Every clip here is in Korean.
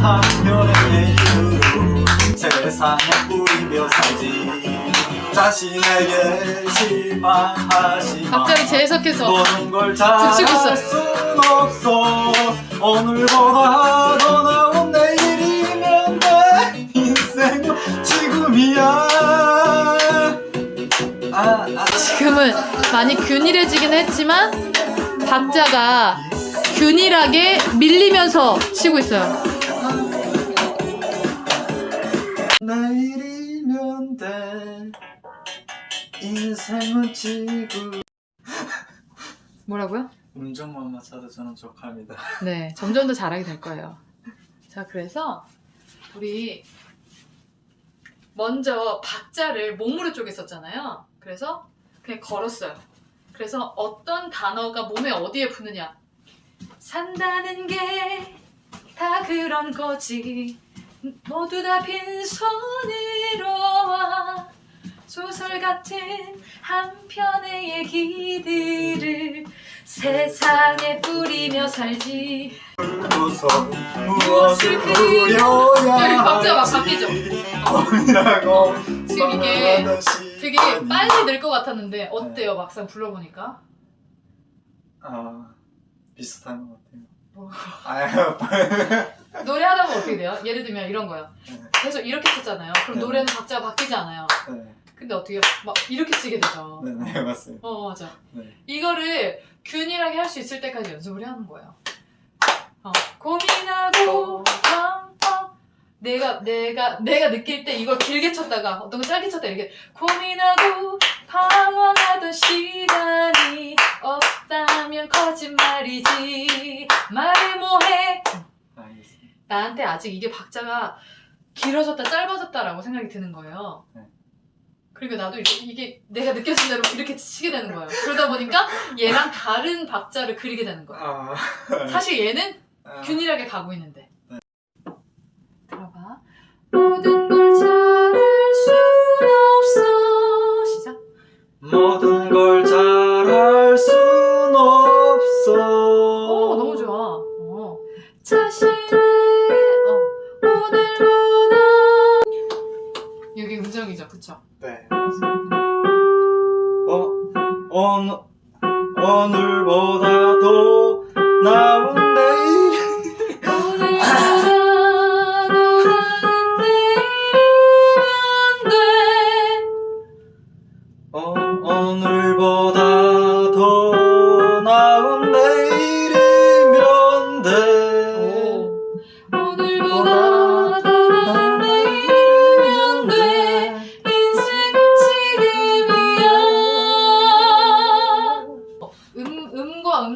한편의 이유로 세상에 뿌리며 살지. 자신에게 실망하지만 갑자기 재해석해서 노는 걸 붙이고 있어. 잘할 순 없어. 오늘보다 더 나은 내일이면 돼. 인생은 지금이야. 아, 아, 지금은 많이 균일해지긴 했지만 박자가 균일하게 밀리면서 치고 있어요. 인생은 지금 뭐라고요? 음정만 맞춰도 저는 족합니다 네, 점점 더 잘하게 될 거예요. 자, 그래서 우리 먼저 박자를 몸으로 쪼갰었잖아요. 그래서 그냥 걸었어요. 그래서 어떤 단어가 몸에 어디에 붙느냐. 산다는 게 다 그런 거지. 모두 다 빈손으로 와. 소설 같은 한 편의 얘기들을 세상에 뿌리며 살지. 무엇을 부려야 여기 박자가 막 할지 바뀌죠? 뭐라고 지금 이게 되게. 빨리 늘 것 같았는데 어때요 막상 불러보니까? 아 비슷한 것 같아요 뭐. 아유 노래 하다 보면 어떻게 돼요? 예를 들면 이런 거요. 네. 계속 이렇게 쳤잖아요. 그럼 네. 노래는 박자가 바뀌지 않아요. 네, 근데 어떻게 막 이렇게 치게 되죠. 네, 네 맞습니다 어 맞아. 네. 이거를 균일하게 할 수 있을 때까지 연습을 해야 하는 거예요. 어, 고민하고 팡팡 내가 내가 내가 느낄 때 이걸 길게 쳤다가 어떤 걸 짧게 쳤다 이렇게 고민하고 방황하던 시간이 없다면 거짓말이지 말을 뭐해 알겠습니다 나한테 아직 이게 박자가 길어졌다 짧아졌다라고 생각이 드는 거예요. 네. 그러니까 나도 이게, 이게 내가 느껴진 대로 이렇게 치게 되는 거예요. 그러다 보니까 얘랑 다른 박자를 그리게 되는 거예요. 아, 사실 얘는 아, 균일하게 가고 있는데. 네. 들어봐. 모든 걸 잘할 순 없어. 시작. 모든 걸 잘할 순 없어 오, 너무 좋아. 어. 자신의 음정이죠, 그쵸? 네 어, 오늘, 오늘보다 더 나은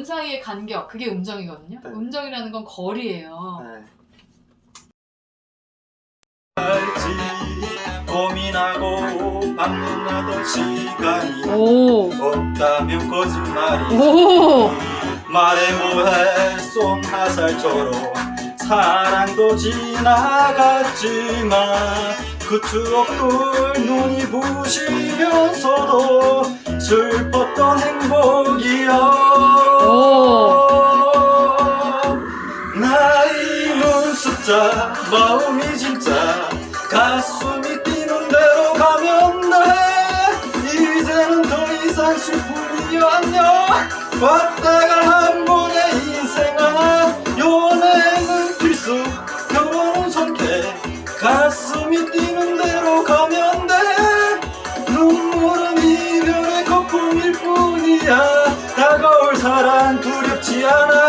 사이의 간격, 그게 음정이거든요. 네. 음정이라는 건 거리예요. 네. 알지 고민하고 방문하던 시간이 오, 없다면 거짓말이 오, 말해 뭐해 쏜 화살처럼 사랑도 지나갔지만 그 추억들 눈이 부시면서도 슬펐던 행복 나이는 숫자 마음이 진짜. 가슴이 뛰는 대로 가면 돼. 이제는 더 이상 슬픔이 안녕 왔다가 한 번의 인생아 연애는 필수. 결혼은 선택. 가슴이 뛰는 대로 가면 돼. 눈물은 이별의 거품일 뿐이야. 다가올 사랑 두렵지 않아